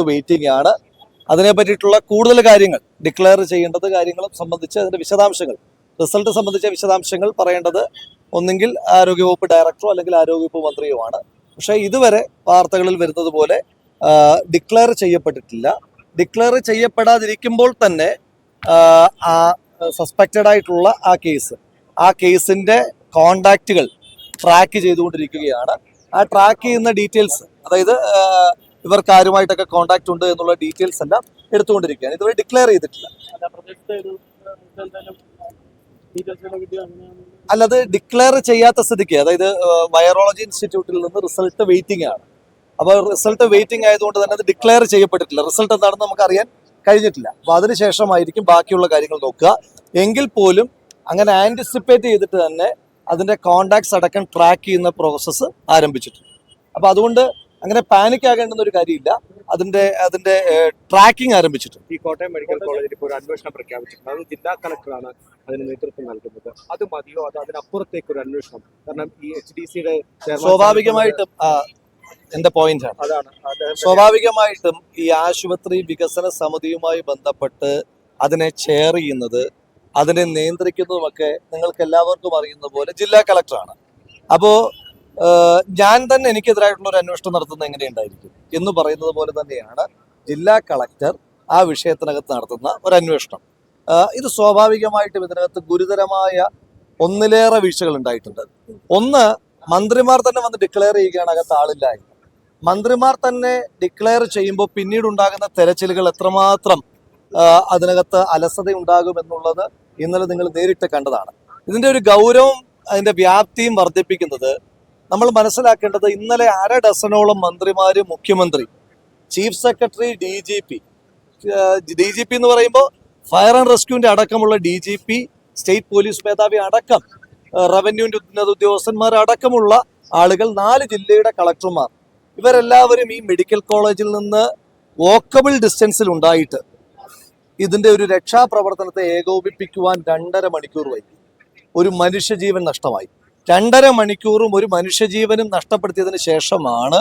Result waiting ആണ്. അതിനെ പറ്റിയിട്ടുള്ള കൂടുതൽ കാര്യങ്ങൾ ഡിക്ലെയർ ചെയ്യേണ്ടത് കാര്യങ്ങളും സംബന്ധിച്ച് അതിന്റെ വിശദാംശങ്ങൾ. റിസൾട്ട് സംബന്ധിച്ച വിശദാംശങ്ങൾ പറയേണ്ടത് ഒന്നെങ്കിൽ ആരോഗ്യവകുപ്പ് ഡയറക്ടറോ അല്ലെങ്കിൽ ആരോഗ്യവകുപ്പ് മന്ത്രിയോ ആണ്. പക്ഷേ ഇതുവരെ വാർത്തകളിൽ വരുന്നത് പോലെ ഡിക്ലെയർ ചെയ്യപ്പെട്ടിട്ടില്ല. ഡിക്ലെയർ ചെയ്യപ്പെടാതിരിക്കുമ്പോൾ തന്നെ ആ, സസ്പെക്റ്റഡ് ആയിട്ടുള്ള ആ കേസ് ആ കേസിന്റെ കോണ്ടാക്റ്റുകൾ ട്രാക്ക് ചെയ്തുകൊണ്ടിരിക്കുകയാണ്. ആ ട്രാക്ക് ചെയ്യുന്ന ഡീറ്റെയിൽസ് അതായത് ഇവർക്ക് ആരുമായിട്ടൊക്കെ കോണ്ടാക്ട് ഉണ്ട് എന്നുള്ള ഡീറ്റെയിൽസ് എല്ലാം എടുത്തുകൊണ്ടിരിക്കുകയാണ്. ഇതുവരെ ഡിക്ലെയർ ചെയ്തിട്ടില്ല. അല്ല പ്രദേശത്തെ ഒരു ഏഹ്, എന്തായാലും ഡീറ്റെയിൽസ് കിട്ടിയോ അങ്ങനെയാണ് അല്ല ഡിക്ലെയർ ചെയ്യാത്ത സ്ഥിതിക്ക് അതായത് വൈറോളജി ഇൻസ്റ്റിറ്റ്യൂട്ടിൽ നിന്ന് റിസൾട്ട് വെയിറ്റിംഗ് ആണ്. അപ്പോൾ റിസൾട്ട് വെയിറ്റിംഗ് ആയതുകൊണ്ട് തന്നെ അത് ഡിക്ലെയർ ചെയ്യപ്പെട്ടിട്ടില്ല. റിസൾട്ട് എന്താണെന്ന് നമുക്ക് അറിയാൻ കഴിഞ്ഞിട്ടില്ല അപ്പോൾ അതിനുശേഷമായിരിക്കും ബാക്കിയുള്ള കാര്യങ്ങൾ നോക്കുക. എങ്കിൽ പോലും അങ്ങനെ ആന്റിസിപ്പേറ്റ് ചെയ്തിട്ട് തന്നെ അതിന്റെ കോണ്ടാക്ട്സ് അടക്കം ട്രാക്ക് ചെയ്യുന്ന പ്രോസസ്സ് ആരംഭിച്ചിട്ടുണ്ട്. അപ്പോൾ അതുകൊണ്ട് അങ്ങനെ പാനിക് ആകേണ്ടുന്ന ഒരു കാര്യമില്ല. അതിന്റെ അതിന്റെ ട്രാക്കിംഗ് ആരംഭിച്ചിട്ടുണ്ട്. ഈ കോട്ടയം മെഡിക്കൽ കോളേജിൽ ഇപ്പോൾ ഒരു അന്വേഷണം പ്രഖ്യാപിച്ചിട്ടുണ്ട്. അത് ജില്ലാ കളക്ടറാണ് അതിന് നേതൃത്വം നൽകുന്നത്. അത് മതിയോ? അത് അതിനപ്പുറത്തേക്ക് ഒരു അന്വേഷണം? കാരണം ഈ എച്ച് ഡി സിയുടെ സ്വാഭാവികമായിട്ടും എന്റെ പോയിന്റ് ആണ്. അതാണ്. സ്വാഭാവികമായിട്ടും ഈ ആശുപത്രി വികസന സമിതിയുമായി ബന്ധപ്പെട്ട് അതിനെ ചെയർ ചെയ്യുന്നത് അതിനെ നിയന്ത്രിക്കുന്നതുമൊക്കെ നിങ്ങൾക്ക് എല്ലാവർക്കും അറിയുന്ന പോലെ ജില്ലാ കളക്ടറാണ് അപ്പോ ഏഹ്, ഞാൻ തന്നെ എനിക്കെതിരായിട്ടുള്ള ഒരു അന്വേഷണം നടത്തുന്നത് എങ്ങനെയുണ്ടായിരിക്കും എന്ന് പറയുന്നത് പോലെ തന്നെയാണ് ജില്ലാ കളക്ടർ ആ വിഷയത്തിനകത്ത് നടത്തുന്ന ഒരു അന്വേഷണം. ഇത് സ്വാഭാവികമായിട്ടും ഇതിനകത്ത് ഗുരുതരമായ ഒന്നിലേറെ വീഴ്ചകൾ ഉണ്ടായിട്ടുണ്ട്. ഒന്ന് മന്ത്രിമാർ തന്നെ വന്ന് ഡിക്ലെയർ ചെയ്യുകയാണ് അകത്ത് ആളില്ല മന്ത്രിമാർ തന്നെ ഡിക്ലെയർ ചെയ്യുമ്പോൾ പിന്നീട് ഉണ്ടാകുന്ന തെരച്ചിലുകൾ എത്രമാത്രം അതിനകത്ത് അലസത ഉണ്ടാകും എന്നുള്ളത് ഇന്നലെ നിങ്ങൾ നേരിട്ട് കണ്ടതാണ്. ഇതിന്റെ ഒരു ഗൗരവം അതിന്റെ വ്യാപ്തിയും വർദ്ധിപ്പിക്കുന്നത് നമ്മൾ മനസ്സിലാക്കേണ്ടത് ഇന്നലെ അര ഡസനോളം മന്ത്രിമാര് മുഖ്യമന്ത്രി chief secretary D G P D G P എന്ന് പറയുമ്പോൾ ഫയർ ആൻഡ് റെസ്ക്യൂവിന്റെ അടക്കമുള്ള D G P state police മേധാവി അടക്കം റവന്യൂവിന്റെ ഉന്നത ഉദ്യോഗസ്ഥന്മാർ അടക്കമുള്ള ആളുകൾ നാല് ജില്ലയുടെ കളക്ടർമാർ ഇവരെല്ലാവരും ഈ മെഡിക്കൽ കോളേജിൽ നിന്ന് വോക്കബിൾ ഡിസ്റ്റൻസിൽ ഉണ്ടായിട്ട് ഇതിന്റെ ഒരു രക്ഷാപ്രവർത്തനത്തെ ഏകോപിപ്പിക്കുവാൻ രണ്ടര മണിക്കൂർ വൈകി. ഒരു മനുഷ്യജീവൻ നഷ്ടമായി. രണ്ടര മണിക്കൂറും ഒരു മനുഷ്യജീവനും നഷ്ടപ്പെടുത്തിയതിന് ശേഷമാണ്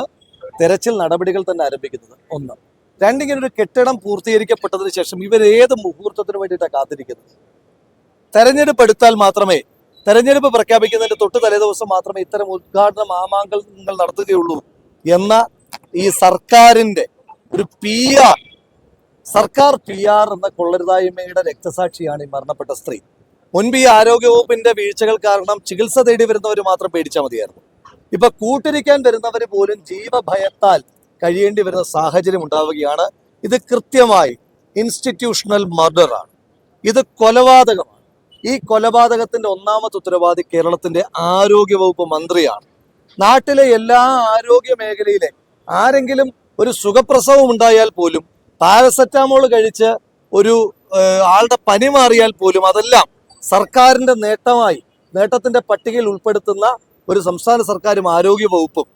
തെരച്ചിൽ നടപടികൾ തന്നെ ആരംഭിക്കുന്നത്. ഒന്ന് രണ്ടിങ്ങനെ ഒരു കെട്ടിടം പൂർത്തീകരിക്കപ്പെട്ടതിന് ശേഷം ഇവർ ഏത് മുഹൂർത്തത്തിന് വേണ്ടിയിട്ടാണ് കാത്തിരിക്കുന്നത്? തെരഞ്ഞെടുപ്പ് എടുത്താൽ മാത്രമേ തെരഞ്ഞെടുപ്പ് പ്രഖ്യാപിക്കുന്നതിന്റെ തൊട്ട് തലേ ദിവസം മാത്രമേ ഇത്തരം ഉദ്ഘാടന മാമാങ്കങ്ങൾ നടത്തുകയുള്ളൂ എന്ന ഈ സർക്കാരിന്റെ ഒരു പി ആർ സർക്കാർ പി ആർ എന്ന കൊള്ളരുതായ്മയുടെ രക്തസാക്ഷിയാണ് ഈ മരണപ്പെട്ട സ്ത്രീ. മുൻപ് ഈ ആരോഗ്യവകുപ്പിന്റെ വീഴ്ചകൾ കാരണം ചികിത്സ തേടി വരുന്നവർ മാത്രം പേടിച്ചാൽ മതിയായിരുന്നു. ഇപ്പൊ കൂട്ടിരിക്കാൻ വരുന്നവർ പോലും ജീവഭയത്താൽ കഴിയേണ്ടി വരുന്ന സാഹചര്യം ഉണ്ടാവുകയാണ്. ഇത് കൃത്യമായി ഇൻസ്റ്റിറ്റ്യൂഷണൽ മർഡറാണ് ഇത് കൊലപാതകമാണ്. ഈ കൊലപാതകത്തിന്റെ ഒന്നാമത്തെ ഉത്തരവാദി കേരളത്തിന്റെ ആരോഗ്യവകുപ്പ് മന്ത്രിയാണ്. നാട്ടിലെ എല്ലാ ആരോഗ്യ മേഖലയിലെ ആരെങ്കിലും ഒരു സുഖപ്രസവം ഉണ്ടായാൽ പോലും പാരസെറ്റാമോൾ കഴിച്ച് ഒരു ആളുടെ പനി മാറിയാൽ പോലും അതെല്ലാം സർക്കാരിന്റെ നേട്ടമായി നേട്ടത്തിന്റെ പട്ടികയിൽ ഉൾപ്പെടുത്തുന്ന ഒരു സംസ്ഥാന സർക്കാരും ആരോഗ്യ വകുപ്പും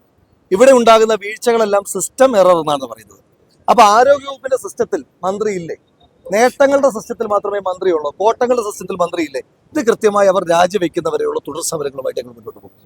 ഇവിടെ ഉണ്ടാകുന്ന വീഴ്ചകളെല്ലാം സിസ്റ്റം എറർ എന്നാണ് പറയുന്നത്. അപ്പോൾ ആരോഗ്യ വകുപ്പിന്റെ സിസ്റ്റത്തിൽ മന്ത്രിയില്ലേ? നേട്ടങ്ങളുടെ സിസ്റ്റത്തിൽ മാത്രമേ മന്ത്രിയുള്ളൂ. കോട്ടങ്ങളുടെ സിസ്റ്റത്തിൽ മന്ത്രിയില്ലേ? ഇത് കൃത്യമായി അവർ രാജിവെക്കുന്നവരെയുള്ള തുടർ സമരങ്ങളുമായിട്ട് ഞങ്ങൾ മുന്നോട്ട് പോകും.